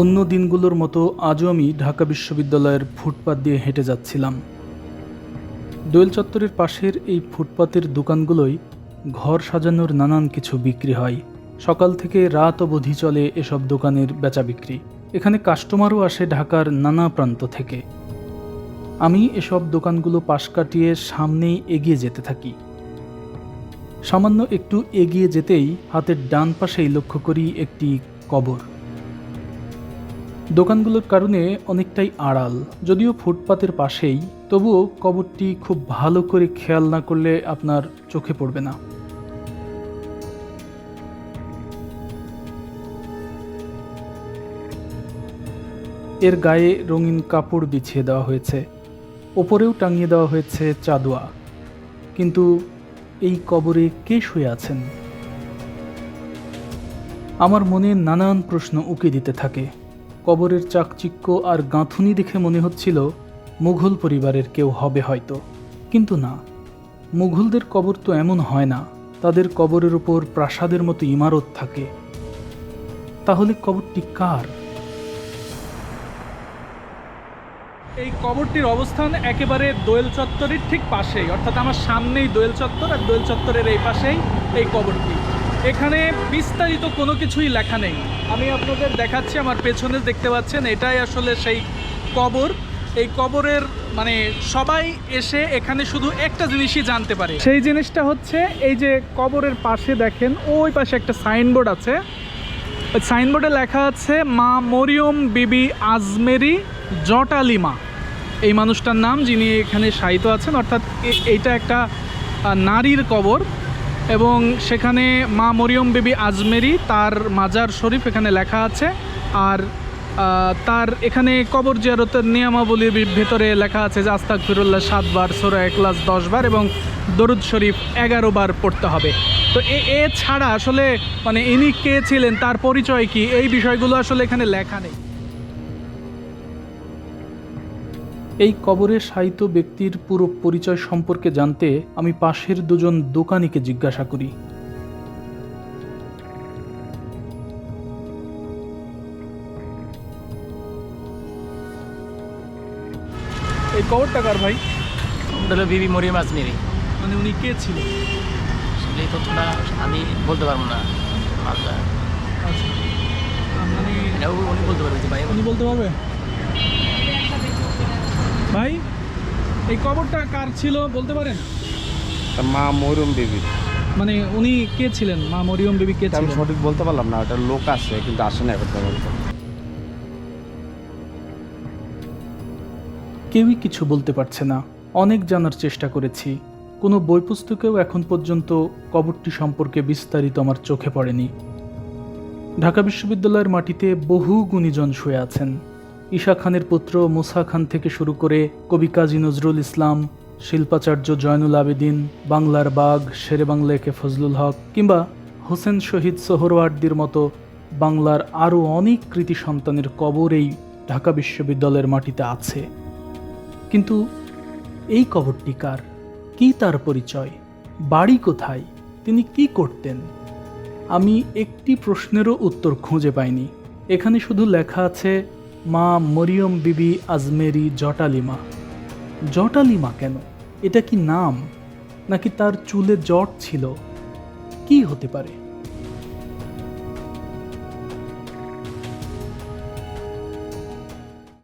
অন্য দিনগুলোর মতো আজও আমি ঢাকা বিশ্ববিদ্যালয়ের ফুটপাত দিয়ে হেঁটে যাচ্ছিলাম। দোয়েল চত্বরের পাশের এই ফুটপাতের দোকানগুলোই ঘর সাজানোর নানান কিছু বিক্রি হয়। সকাল থেকে রাত অবধি চলে এসব দোকানের বেচা বিক্রি এখানে কাস্টমারও আসে ঢাকার নানা প্রান্ত থেকে। আমি এসব দোকানগুলো পাশ কাটিয়ে সামনেই এগিয়ে যেতে থাকি। সামান্য একটু এগিয়ে যেতেই হাতের ডান পাশেই লক্ষ্য করি একটি কবর। দোকানগুলোর কারণে অনেকটাই আড়াল। যদিও ফুটপাতের পাশেই, তবুও কবরটি খুব ভালো করে খেয়াল না করলে আপনার চোখে পড়বে না। এর গায়ে রঙিন কাপড় বিছিয়ে দেওয়া হয়েছে। ওপরেও টাঙিয়ে দেওয়া হয়েছে চাদোয়া। কিন্তু এই কবরে কে শুয়ে আছেন? আমার মনে নানান প্রশ্ন উকে দিতে থাকে। কবরের চাকচিক্য আর গাঁথুনি দেখে মনে হচ্ছিল, মুঘল পরিবারের কেউ হবে হয়তো। কিন্তু না, মুঘলদের কবর তো এমন হয় না, তাদের কবরের উপর প্রাসাদের মতো ইমারত থাকে। তাহলে কবরটি কার? এই কবরটির অবস্থান একেবারে দোয়েল চত্বরের ঠিক পাশেই, অর্থাৎ আমার সামনেই দোয়েল চত্বর আর দোয়েল চত্বরের এই পাশেই এই কবরটি। এখানে বিস্তারিত কোনো কিছুই লেখা নেই। আমি আপনাদের দেখাচ্ছি, আমার পেছনে দেখতে পাচ্ছেন, এটাই আসলে সেই কবর। এই কবরের মানে সবাই এসে এখানে শুধু একটা জিনিসই জানতে পারে। সেই জিনিসটা হচ্ছে, এই যে কবরের পাশে দেখেন, ওই পাশে একটা সাইনবোর্ড আছে। সাইনবোর্ডে লেখা আছে, মা মরিয়ম বিবি আজমেরি জটালিমা এই মানুষটার নাম যিনি এখানে শায়িত আছেন, অর্থাৎ এইটা একটা নারীর কবর। এবং সেখানে মা মরিয়ম বিবি আজমেরি, তার মাজার শরীফ এখানে লেখা আছে। আর তার এখানে কবর জিয়ারতের নিয়মাবলীর ভেতরে লেখা আছে যে আস্তাক ফিরুল্লাহ সাতবার, সোরা একলাস দশবার এবং দরুদ শরীফ এগারো বার পড়তে হবে। তো এ এছাড়া আসলে মানে ইনি কে ছিলেন, তার পরিচয় কি? এই বিষয়গুলো আসলে এখানে লেখা নেই। এই কবরে সাহিত্য ব্যক্তির পুরো পরিচয় সম্পর্কে জানতে আমি পাশের দুজন দোকানিকে জিজ্ঞাসা করি। এই কবরটা কার ভাই? হলো বিবি মরিয়ম আজমেরি। মানে উনি কে ছিল? আসলে এই তথ্যটা আমি বলতে পারব না। আচ্ছা আচ্ছা। মানে এটা উনি বলতে পারবে ভাই। উনি বলতে পারবে? ভাই এই কবরটা কার ছিল বলতে পারেন? মা মরিয়ম দেবী মানে উনি কে ছিলেন? মা মরিয়ম বিবি কে আমি ছিলেন সঠিক বলতে পারলাম না ওটা লোক আছে কিন্তু আসে না এখন পর্যন্ত কেউই কিছু বলতে পারছে না। অনেক জানার চেষ্টা করেছি। কোনো বই পুস্তকেও এখন পর্যন্ত কবরটি সম্পর্কে বিস্তারিত আমার চোখে পড়েনি। ঢাকা বিশ্ববিদ্যালয়ের মাটিতে বহু গুণীজন শুয়ে আছেন। ঈশা খানের পুত্র মুসা খান থেকে শুরু করে কবি কাজী নজরুল ইসলাম, শিল্পাচার্য জয়নুল আবেদিন, বাংলার বাঘ, শেরে বাংলা একে ফজলুল হক কিংবা হোসেন শহীদ সোহরওয়ার্দির মতো বাংলার আরও অনেক কৃতি সন্তানের কবর এই ঢাকা বিশ্ববিদ্যালয়ের মাটিতে আছে। কিন্তু এই কবরটি কার? কি তার পরিচয়? বাড়ি কোথায়? তিনি কি করতেন? আমি একটি প্রশ্নেরও উত্তর খুঁজে পাইনি। এখানে শুধু লেখা আছে মা মরিয়ম বিবি আজমেরি জটালিমা। জটালিমা কেন? এটা কি নাম? নাকি তার চুলে জট ছিল? কি হতে পারে?